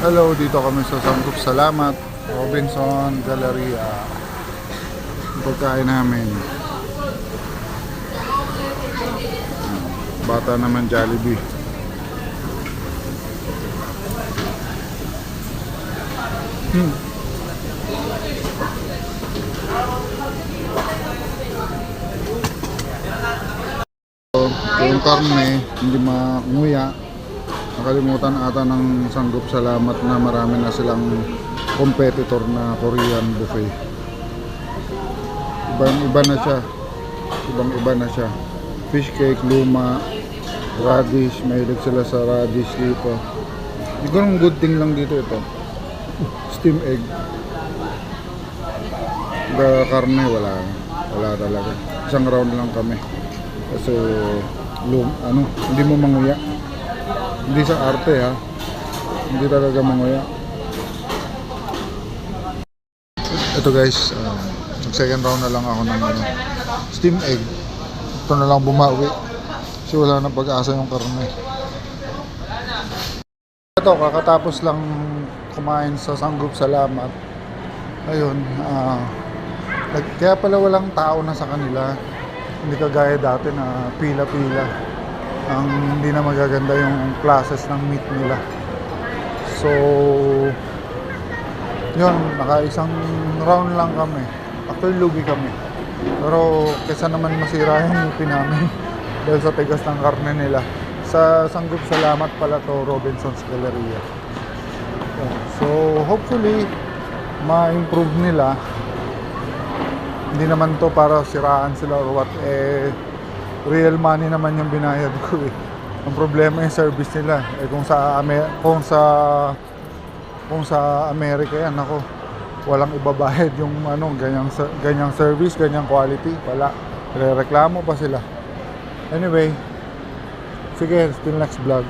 Hello, dito kami sa Sangkup Salamat, Robinson Galleria. Pagkain namin. Bata naman Jollibee. Hmm. So, yung karne, hindi manguya. Nakalimutan ata ng Sanggup Salamat na marami na silang competitor na Korean buffet. Ibang iba na siya. Ibang iba na siya. Fish cake, luma, radish. Mahilig sila sa radish dito. Siguro good thing lang dito ito. Steam egg. The karne wala. Wala talaga. Isang round lang kami. Kasi lum, ano, hindi mo manguya. Hindi sa arte ha. Hindi talaga manguya. Ito guys, uh, second round na lang ako ng ano, steam egg. Ito na lang bumawi. Kasi wala na pag-asa yung karne. Ito, kakatapos lang kumain sa Sanggup Salamat. Ayun, ah, nag- kaya pala walang tao na sa kanila. Hindi kagaya dati na pila-pila. Ang hindi na magaganda yung classes ng meat nila. So, yun, naka isang round lang kami. Actually, lugi kami. Pero kesa naman masira yung ngipin namin dahil sa tigas ng karne nila. Sa Sanggup Salamat pala to Robinson's Galleria. So, hopefully, ma-improve nila. Hindi naman to para siraan sila or what. Eh, real money naman yung binayad ko eh. Ang problema yung service nila. Eh, kung sa, Amer- kung sa kung sa Amerika yan ako walang ibabayad yung ano ganyang ganyang service ganyang quality wala rereklamo pa sila anyway sige till next vlog